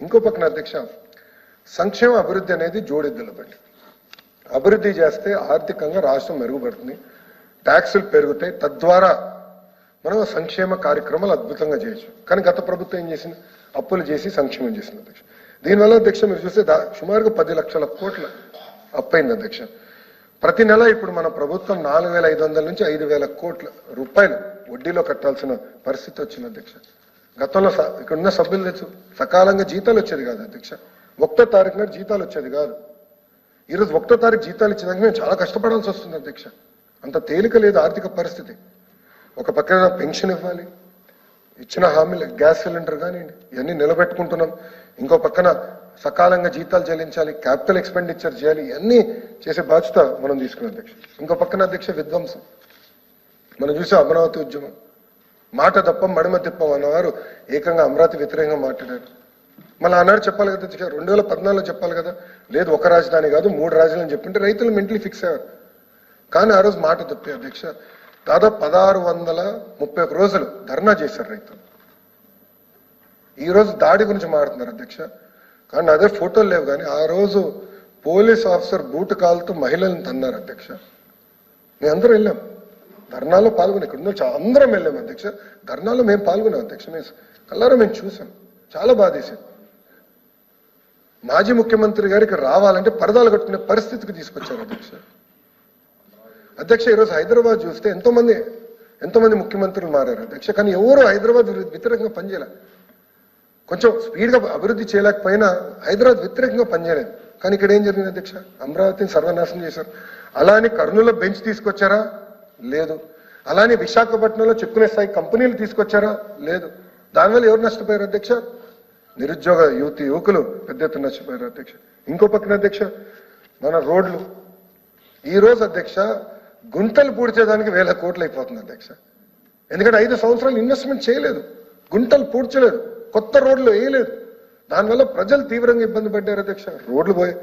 ఇంకో పక్కన అధ్యక్ష సంక్షేమ అభివృద్ధి అనేది జోడెద్దుల బండి అభివృద్ధి చేస్తే ఆర్థికంగా రాష్ట్రం మెరుగుపడుతుంది ట్యాక్సులు పెరుగుతాయి తద్వారా మనం సంక్షేమ కార్యక్రమాలు అద్భుతంగా చేయొచ్చు. కానీ గత ప్రభుత్వం ఏం చేసింది? అప్పులు చేసి సంక్షేమం చేసింది అధ్యక్ష. దీనివల్ల అధ్యక్ష మీరు చూస్తే సుమారుగా పది లక్షల కోట్ల అప్పైంది అధ్యక్ష. ప్రతి నెల ఇప్పుడు మన ప్రభుత్వం నాలుగు వేల ఐదు వందల నుంచి ఐదు వేల కోట్ల రూపాయలు వడ్డీలో కట్టాల్సిన పరిస్థితి వచ్చింది అధ్యక్ష. గతంలో స- ఇక్కడ ఉన్న సభ్యులు తెచ్చు సకాలంగా జీతాలు వచ్చేది కాదు అధ్యక్ష. ఒకటో తారీఖు నాడు జీతాలు వచ్చేది కాదు. ఈరోజు ఒకటో తారీఖు జీతాలు ఇచ్చేదానికి మేము చాలా కష్టపడాల్సి వస్తుంది అధ్యక్ష. అంత తేలిక లేదు ఆర్థిక పరిస్థితి. ఒక పక్కన పెన్షన్ ఇవ్వాలి. ఇచ్చిన హామీలు గ్యాస్ సిలిండర్ కానివ్వండి ఇవన్నీ నిలబెట్టుకుంటున్నాం. ఇంకో పక్కన సకాలంగా జీతాలు చెల్లించాలి క్యాపిటల్ ఎక్స్పెండిచర్ చేయాలి ఇవన్నీ చేసే బాధ్యత మనం తీసుకున్నాం అధ్యక్ష. ఇంకో పక్కన అధ్యక్ష విధ్వంసం. మనం చూసాం అమరావతి ఉద్యమం. మాట తప్ప మడిమ తిప్పం అన్నవారు ఏకంగా అమరావతి వ్యతిరేకంగా మాట్లాడారు. మళ్ళీ ఆనాడు చెప్పాలి కదా రెండు వేల పద్నాలుగులో చెప్పాలి కదా. లేదు ఒక రాజధాని కాదు మూడు రాజధాని చెప్పింటే రైతులు మెంటలీ ఫిక్స్ అయ్యారు. కానీ ఆ రోజు మాట తప్పి అధ్యక్ష. దాదాపు పదహారు వందల ముప్పై ఒక రోజులు ధర్నా చేశారు రైతులు. ఈ రోజు దాడి గురించి మాట్లాడుతున్నారు అధ్యక్ష. కానీ అదే ఫోటోలు లేవు కానీ ఆ రోజు పోలీస్ ఆఫీసర్ బూటు కాలుతూ మహిళలను తన్నారు అధ్యక్ష. మేము వెళ్ళాం. ధర్నాలో పాల్గొని ఇక్కడ ఉన్న అందరం వెళ్ళాము అధ్యక్ష. ధర్నాలో మేము పాల్గొన్నాం అధ్యక్ష. మేము కల్లారా మేము చూసాం. చాలా బాధేసింది మాజీ ముఖ్యమంత్రి గారికి రావాలంటే పరదాలు కట్టుకునే పరిస్థితికి తీసుకొచ్చారు అధ్యక్ష. అధ్యక్ష ఈరోజు హైదరాబాద్ చూస్తే ఎంతో మంది ఎంతో మంది ముఖ్యమంత్రులు మారారు అధ్యక్ష. కానీ ఎవరు హైదరాబాద్ వ్యతిరేకంగా పనిచేయలే. కొంచెం స్పీడ్గా అభివృద్ధి చేయలేకపోయినా హైదరాబాద్ వ్యతిరేకంగా పనిచేయలేదు. కానీ ఇక్కడ ఏం జరిగింది అధ్యక్ష? అమరావతిని సర్వనాశనం చేశారు. అలా అని బెంచ్ తీసుకొచ్చారా? లేదు. అలానే విశాఖపట్నంలో చెప్పుకునే స్థాయి కంపెనీలు తీసుకొచ్చారా? లేదు. దానివల్ల ఎవరు నష్టపోయారు అధ్యక్ష? నిరుద్యోగ యువతి యువకులు పెద్ద ఎత్తున నష్టపోయారు అధ్యక్ష. ఇంకో పక్కన అధ్యక్ష మన రోడ్లు. ఈ రోజు అధ్యక్ష గుంటలు పూడ్చేదానికి వేల కోట్లు అయిపోతుంది అధ్యక్ష. ఎందుకంటే ఐదు సంవత్సరాలు ఇన్వెస్ట్మెంట్ చేయలేదు. గుంటలు పూడ్చలేదు. కొత్త రోడ్లు వేయలేదు. దానివల్ల ప్రజలు తీవ్రంగా ఇబ్బంది పడ్డారు అధ్యక్ష. రోడ్లు పోయి